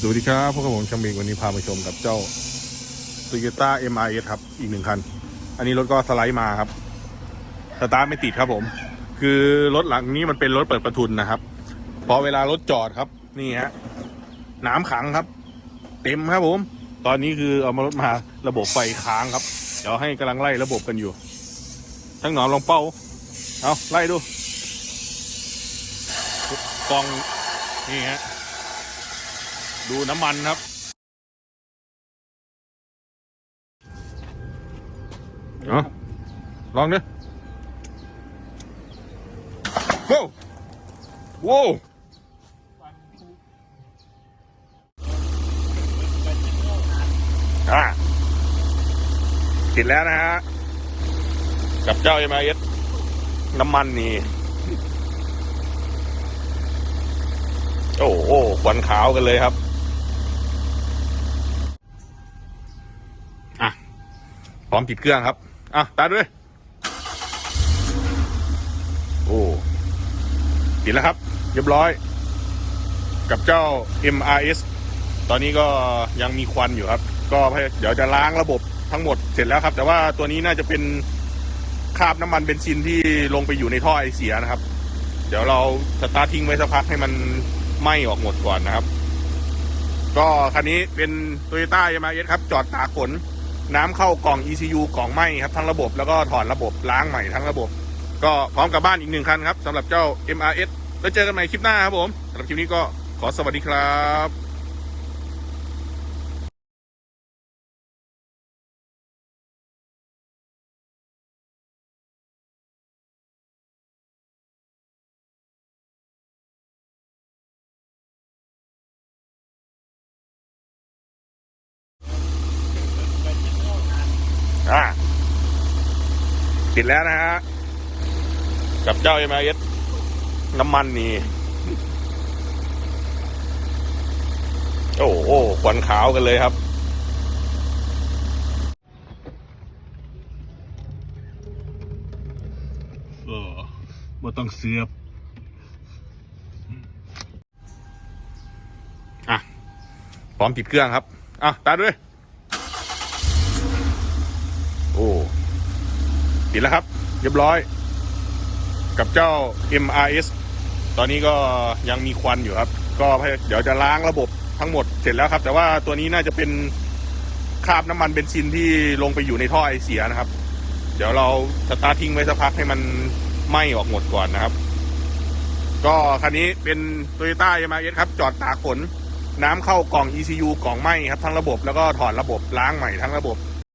สวัสดีครับพวกผมช่างเบงวันนี้พามาชมกับเจ้า Toyota MRS ครับ อีกหนึ่งคัน อันนี้รถก็สไลด์มาครับสตาร์ทไม่ติดครับผม คือรถหลังนี้มันเป็นรถเปิดประทุนนะครับพอเวลารถจอดครับ นี่ฮะน้ำขังครับ เต็มครับผม ตอนนี้คือเอามารถมาระบบไฟค้างครับ เดี๋ยวให้กำลังไล่ระบบกันอยู่ ทั้งหนอนลองเป้า เอาไล่ดูกองนี่ฮะ ดูน้ำมันครับ เอาลองดิโว้วโว้วอะติดแล้วนะฮะ กับเจ้า m อ s น้ำมันนี่ โอ้โหควันขาวกันเลยครับ พร้อมติดเครื่องครับ อะตาด้วย โอ้ติดแล้วครับ เรียบร้อย กับเจ้า MRS ตอนนี้ก็ยังมีควันอยู่ครับ ก็เดี๋ยวจะล้างระบบทั้งหมดเสร็จแล้วครับ แต่ว่าตัวนี้น่าจะเป็นคราบน้ำมันเบนซินที่ลงไปอยู่ในท่อไอเสียนะครับ เดี๋ยวเราสตาร์ททิ้งไว้สักพักให้มันไหม้ออกหมดก่อนนะครับ ก็คันนี้เป็น Toyota MRS ครับ จอดตากฝน น้ำเข้ากล่อง ECU กล่องไหม้ครับทั้งระบบแล้วก็ถอดระบบล้างใหม่ทั้งระบบ ก็พร้อมกลับบ้านอีกหนึ่งคันครับสำหรับเจ้า MRS แล้วเจอกันใหม่คลิปหน้าครับผมสำหรับคลิปนี้ก็ขอสวัสดีครับ อะ ติดแล้วนะฮะ กับเจ้า MRS น้ำมันนี่ โอ้โหควันขาวกันเลยครับ เออบ่ต้องเสือบอะ พร้อมติดเครื่องครับ อะ ตาด้วย โอ้ ติดแล้วครับ เรียบร้อย กับเจ้า MRS ตอนนี้ก็ยังมีควันอยู่ครับ ก็เดี๋ยวจะล้างระบบทั้งหมดเสร็จแล้วครับ แต่ว่าตัวนี้น่าจะเป็นคราบน้ำมันเบนซินที่ลงไปอยู่ในท่อไอเสียนะครับ เดี๋ยวเราสตาร์ทิ้งไว้สักพักให้มันไหม้ออกหมดก่อนนะครับ ก็คันนี้เป็น Toyota MRS ครับจอดตากฝนน้ำเข้ากล่อง ECU กล่องไหม้ครับทั้งระบบแล้วก็ถอดระบบล้างใหม่ทั้งระบบ